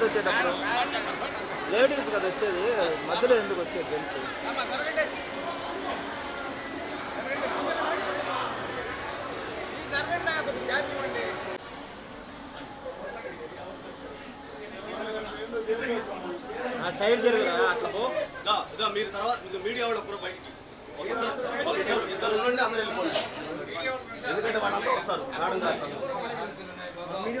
Ladies వచ్చేటప్పుడు. Ladies కదా వచ్చేది. మధ్యలో ఎందుకు వచ్చేది జెంట్స్ ఆ సైడ్ అట్లా పో. ఇదా మీరు తర్వాత మీడియా వాళ్ళు కూడా బయటికి. ఇద్దరు ఉండండి అందరూ వెళ్ళిపోండి. ఎందుకంటే వాళ్ళంతా వస్తారు. రావడం కాదు. ఇక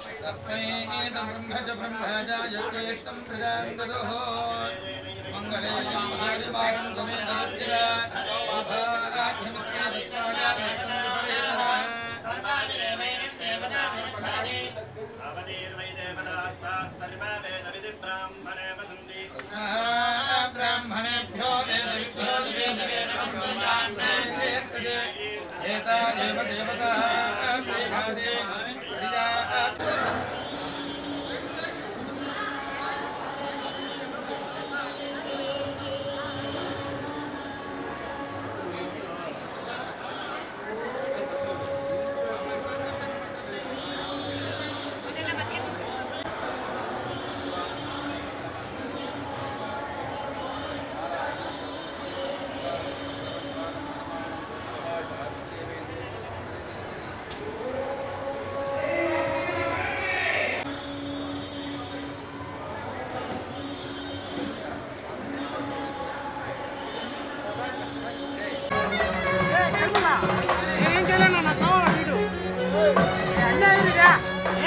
तस्मै ब्रह्मज ब्रह्मजायज्ञेष्टं प्रजां ददोः मङ्गले यमादिवारं समेतास्य सर्वाभिरेवैनं देवताभिरुद्धरति अवतीर्वै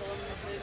ఓం శ్రీ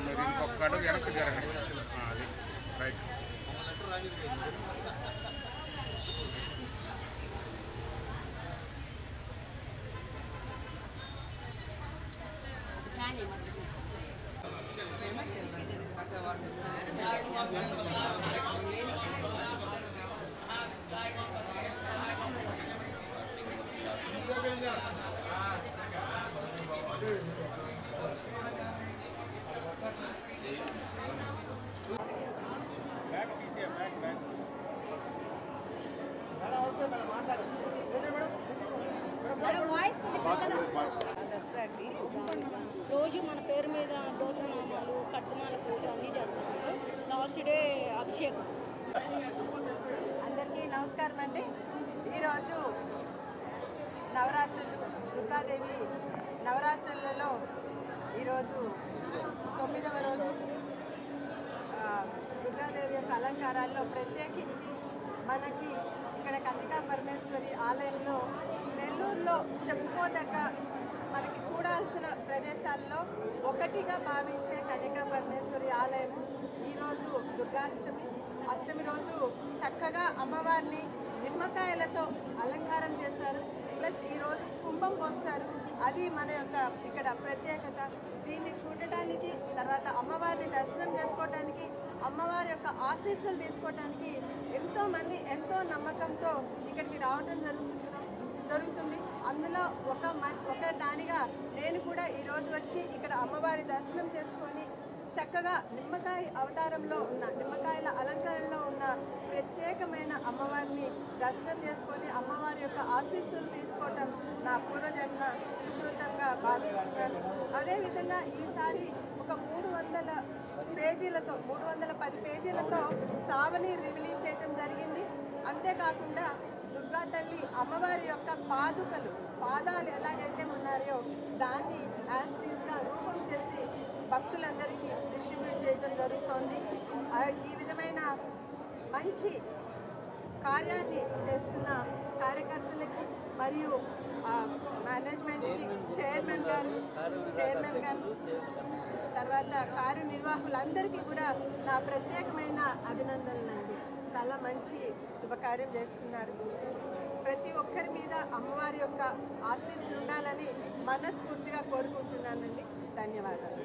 మీరు ఇంకొక అడుగు వెనక్కి జరగండి దసరాకి రోజు మన పేరు మీద గోత్రనామాలు కట్టుమాల పూజ అన్నీ చేస్తాం మేడం లాస్ట్ డే అభిషేకం. అందరికీ నమస్కారం అండి. ఈరోజు నవరాత్రులు. దుర్గాదేవి నవరాత్రులలో ఈరోజు తొమ్మిదవ రోజు దుర్గాదేవి యొక్క అలంకారాల్లో ప్రత్యేకించి మనకి ఇక్కడ కన్నికా పరమేశ్వరి ఆలయంలో నెల్లూరులో చెప్పుకోదగ్గ మనకి చూడాల్సిన ప్రదేశాల్లో ఒకటిగా భావించే కన్నికా పరమేశ్వరి ఆలయము ఈరోజు దుర్గాష్టమి. అష్టమి రోజు చక్కగా అమ్మవారిని నిమ్మకాయలతో అలంకారం చేశారు. ప్లస్ ఈరోజు కుంభం పోస్తారు. అది మన యొక్క ఇక్కడ ప్రత్యేకత. దీన్ని చూడటానికి తర్వాత అమ్మవారిని దర్శనం చేసుకోవటానికి అమ్మవారి యొక్క ఆశీస్సులు తీసుకోవటానికి ఎంతోమంది ఎంతో నమ్మకంతో ఇక్కడికి రావటం జరుగుతుంది జరుగుతుంది. అందులో ఒక ఒక దానిగా నేను కూడా ఈరోజు వచ్చి ఇక్కడ అమ్మవారి దర్శనం చేసుకొని చక్కగా నిమ్మకాయ అవతారంలో ఉన్న నిమ్మకాయల అలంకరణలో ఉన్న ప్రత్యేకమైన అమ్మవారిని దర్శనం చేసుకొని అమ్మవారి యొక్క ఆశీస్సులు తీసుకోవటం నా పూర్వజన్మ సుకృతంగా భావిస్తున్నాను. అదేవిధంగా ఈసారి ఒక మూడు వందల పేజీలతో మూడు వందల పది పేజీలతో సావని రిలీజ్ చేయటం జరిగింది. అంతేకాకుండా దుర్గా తల్లి అమ్మవారి యొక్క పాదుకలు పాదాలు ఎలాగైతే ఉన్నాయో దాన్ని యాస్టీస్గా రూపం భక్తులందరికీ డిస్ట్రిబ్యూట్ చేయడం జరుగుతోంది. ఈ విధమైన మంచి కార్యాన్ని చేస్తున్న కార్యకర్తలకు మరియు ఆ, మేనేజ్మెంట్కి చైర్మన్ గారు చైర్మన్ గారు తర్వాత కార్యనిర్వాహకులందరికీ కూడా నా ప్రత్యేకమైన అభినందనలు అండి చాలా మంచి శుభకార్యం చేస్తున్నారు. ప్రతి ఒక్కరి మీద అమ్మవారి యొక్క ఆశీస్సులు ఉండాలని మనస్ఫూర్తిగా కోరుకుంటున్నానండి. ధన్యవాదాలు.